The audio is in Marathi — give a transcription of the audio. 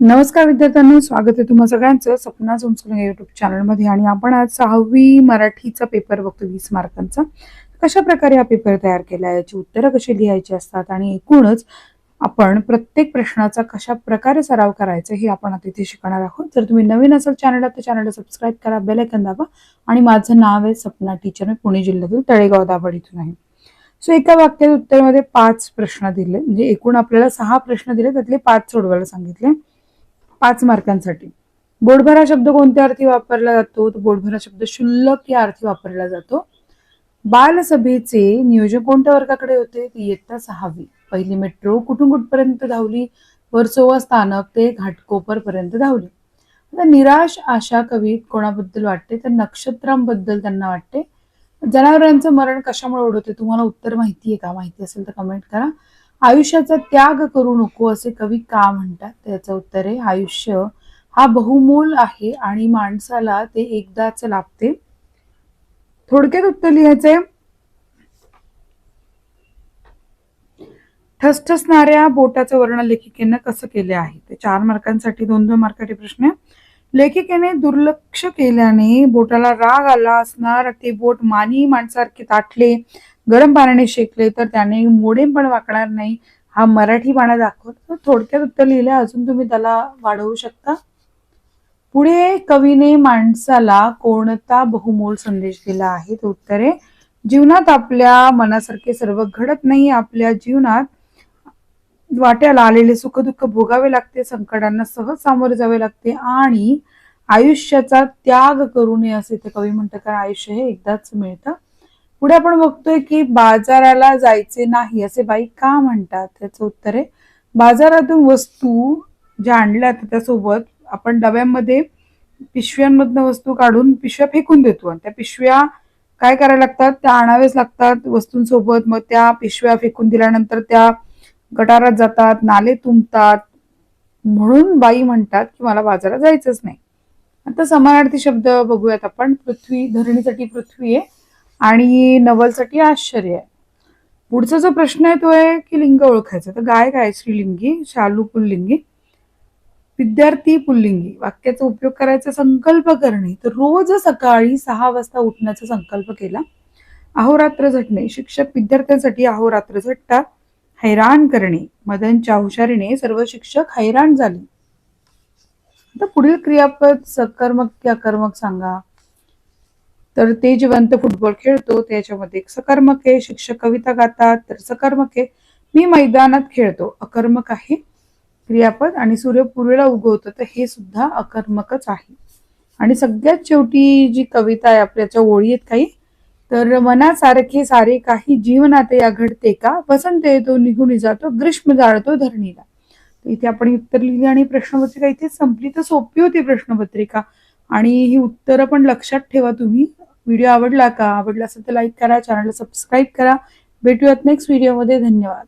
नमस्कार विद्यार्थ्यांनो स्वागत आहे तुम्हा सगळ्यांचं सपना संस्कृत युट्यूब चॅनलमध्ये आणि आपण आज सहावी मराठीचा पेपर बघतो वीस मार्कांचा. कशा प्रकारे हा पेपर तयार केला याची उत्तरं कशी लिहायची असतात आणि एकूणच आपण प्रत्येक प्रश्नाचा कशा प्रकारे सराव करायचा हे आपण आता इथे शिकणार आहोत. जर तुम्ही नवीन असाल चॅनलला तर चॅनलला सबस्क्राईब करा बेल आयकन दाबा. आणि माझं नाव आहे सपना टीचर मी पुणे जिल्ह्यातील तळेगाव दाबड इथून आहे. सो एका वाक्यात उत्तरमध्ये पाच प्रश्न दिले. म्हणजे एकूण आपल्याला सहा प्रश्न दिले त्यातले पाच सोडवायला सांगितले. पाच मार्कांसाठी. बोडभरा शब्द कोणत्या अर्थी वापरला जातो? तर बोडभरा शब्द शुल्लक या अर्थी वापरला जातो. बालसभेचे नियोजन कोणत्या वर्गाकडे होते? ती इयत्ता सहावी. पहिली मेट्रो कुठून कुठपर्यंत धावली? वर्सोवा स्थानक ते घाटकोपर पर्यंत धावली. आता निराश आशा कवी कोणाबद्दल वाटते? तर नक्षत्रांबद्दल त्यांना वाटते. जनावरांचं मरण कशामुळे ओढवते? तुम्हाला उत्तर माहिती आहे का? माहिती असेल तर कमेंट करा. आयुष्याचा त्याग करू नको असे कवी का म्हणतात? त्याचं उत्तर आहे आयुष्य हा बहुमोल आहे आणि माणसाला ते एकदाच लाभते. थोडक्यात उत्तर लिहायचंय. ठसठसणाऱ्या बोटाचं वर्णन लेखिकेनं कसं केले आहे? ते चार मार्कांसाठी दोन दोन मार्काचे प्रश्न लेखिकेने दुर्लक्ष केल्याने बोटाला राग आला असणार ते बोट मानी माणसारखे ताटले. गरम पाण्याने शेकले तर त्याने मोडेम पण वाकणार नाही. हा मराठी बाणा दाखवत. थोडक्यात उत्तर लिहिले अजून तुम्ही त्याला वाढवू शकता. पुढे कवीने माणसाला कोणता बहुमोल संदेश दिला आहे? ते उत्तर आहे. जीवनात आपल्या मनासारखे सर्व घडत नाही. आपल्या जीवनात वाट्याला आलेले सुखदुःख भोगावे लागते. संकटांना सहज सामोरे जावे लागते. आणि आयुष्याचा त्याग करू नये असे ते कवी म्हणतात. कारण आयुष्य हे एकदाच मिळतं. पुढे आपण बघतोय की बाजाराला जायचे नाही असे बाई का म्हणतात? त्याचं उत्तर आहे बाजारातून वस्तू ज्या आणल्या त्यासोबत आपण डब्यांमध्ये पिशव्यांमधनं वस्तू काढून पिशव्या फेकून देतो. आणि त्या पिशव्या काय करायला लागतात? त्या आणावेच लागतात वस्तूंसोबत. मग त्या पिशव्या फेकून दिल्यानंतर त्या गटारात जातात नाले तुंबतात. म्हणून बाई म्हणतात की मला बाजारात जायचंच नाही. आता समानार्थी शब्द बघूयात आपण. पृथ्वी धरणीसाठी पृथ्वी आहे. आणि नवलसाठी आश्चर्य आहे. पुढचा जो प्रश्न आहे तो आहे की लिंग ओळखायचं. तर गाय काय श्रीलिंगी शालू पुल्लिंगी विद्यार्थी पुल्लिंगी. वाक्याचा उपयोग करायचा संकल्प करणे. तर रोज सकाळी सहा वाजता उठण्याचा संकल्प केला. अहोरात्र झटणे. शिक्षक विद्यार्थ्यांसाठी अहोरात्र झटतात हैराण करणे. मदनच्या हुशारीने सर्व शिक्षक हैराण झाले. आता पुढील क्रियापद सकर्मक की अकर्मक सांगा. तर ते जिवंत फुटबॉल खेळतो त्याच्यामध्ये सकर्मक आहे शिक्षक कविता गातात तर सकर्मक आहे. मी मैदानात खेळतो अकर्मक आहे. क्रियापद आणि सूर्य पूर्वेला उगवतो तर हे सुद्धा अकर्मकच आहे. आणि सगळ्यात शेवटी जी कविता आहे आपल्याच्या ओळी आहेत काही तर मनासारखे सारे काही जीवनात या घडते का? वसंत येतो निघून जातो ग्रीष्म जाळतो धरणीला. इथे आपण उत्तर लिहिली आणि प्रश्नपत्रिका इथे संपली. तर सोपी होती प्रश्नपत्रिका. आणि ही उत्तरं पण लक्षात ठेवा तुम्ही. व्हिडिओ आवडला का? आवडला असेल तर लाईक करा चॅनलला सबस्क्राईब करा. भेटूयात नेक्स्ट व्हिडिओमध्ये धन्यवाद.